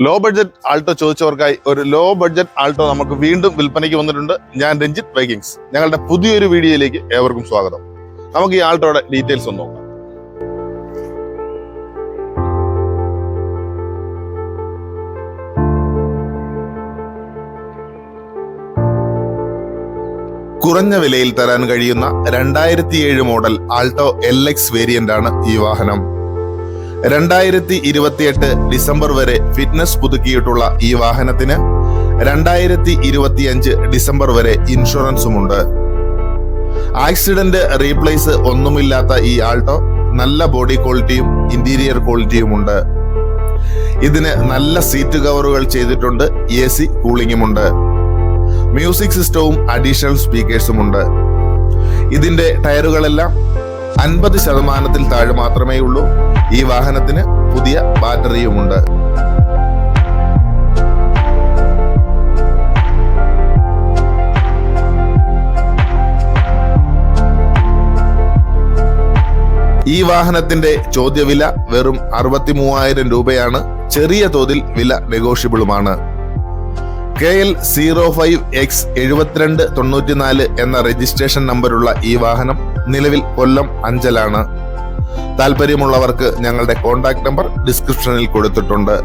Low budget Alto ചോദിച്ചവർക്കായി ഒരു low budget Alto നമുക്ക് വീണ്ടും വിൽപ്പനയ്ക്ക് വന്നിട്ടുണ്ട്. ഞാൻ രഞ്ജിത്ത് വൈകിങ്സ്. ഞങ്ങളുടെ പുതിയൊരു വീഡിയോയിലേക്ക് ഏവർക്കും സ്വാഗതം. നമുക്ക് ഈ ആൾട്ടോയുടെ ഡീറ്റെയിൽസ് ഒന്ന് നോക്കാം. കുറഞ്ഞ വിലയിൽ തരാൻ കഴിയുന്ന രണ്ടായിരത്തി ഏഴ് model Alto L X variant ആണ് ഈ വാഹനം. രണ്ടായിരത്തി ഇരുപത്തിയെട്ട് ഡിസംബർ വരെ ഫിറ്റ്നസ് പുതുക്കിയിട്ടുള്ള ഈ വാഹനത്തിന് രണ്ടായിരത്തി ഇരുപത്തിയഞ്ച് ഡിസംബർ വരെ ഇൻഷുറൻസുമുണ്ട്. ആക്സിഡന്റ് റീപ്ലേസ് ഒന്നുമില്ലാത്ത ഈ ആൾട്ടോ നല്ല ബോഡി ക്വാളിറ്റിയും ഇന്റീരിയർ ക്വാളിറ്റിയും ഉണ്ട് ഇതിന് നല്ല സീറ്റ് കവറുകൾ ചെയ്തിട്ടുണ്ട് എ സി കൂളിംഗുമുണ്ട് മ്യൂസിക് സിസ്റ്റവും അഡീഷണൽ സ്പീക്കേഴ്സും ഉണ്ട് ഇതിന്റെ ടയറുകളെല്ലാം അൻപത് ശതമാനത്തിൽ താഴെ മാത്രമേ ഉള്ളൂ ഈ വാഹനത്തിന് പുതിയ ബാറ്ററിയുമുണ്ട്. ഈ വാഹനത്തിന്റെ ചോദ്യവില വെറും അറുപത്തി മൂവായിരം രൂപയാണ്. ചെറിയ തോതിൽ വില നെഗോഷ്യബിളുമാണ്. K L zero five X എഴുപത്തിരണ്ട് തൊണ്ണൂറ്റിനാല് എന്ന രജിസ്ട്രേഷൻ നമ്പറുള്ള ഈ വാഹനം നിലവിൽ കൊല്ലം അഞ്ചലാണ്. താല്പര്യമുള്ളവർക്ക് ഞങ്ങളുടെ കോൺടാക്ട് നമ്പർ ഡിസ്ക്രിപ്ഷനിൽ കൊടുത്തിട്ടുണ്ട്.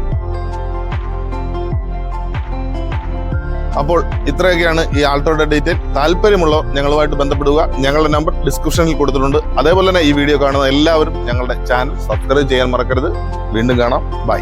അപ്പോൾ ഇത്രയൊക്കെയാണ് ഈ ആൾട്ടോയുടെ ഡീറ്റെയിൽ. താല്പര്യമുള്ളവർ ഞങ്ങളുമായിട്ട് ബന്ധപ്പെടുക. ഞങ്ങളുടെ നമ്പർ ഡിസ്ക്രിപ്ഷനിൽ കൊടുത്തിട്ടുണ്ട്. അതേപോലെ തന്നെ ഈ വീഡിയോ കാണുന്ന എല്ലാവരും ഞങ്ങളുടെ ചാനൽ സബ്സ്ക്രൈബ് ചെയ്യാൻ മറക്കരുത്. വീണ്ടും കാണാം. ബൈ.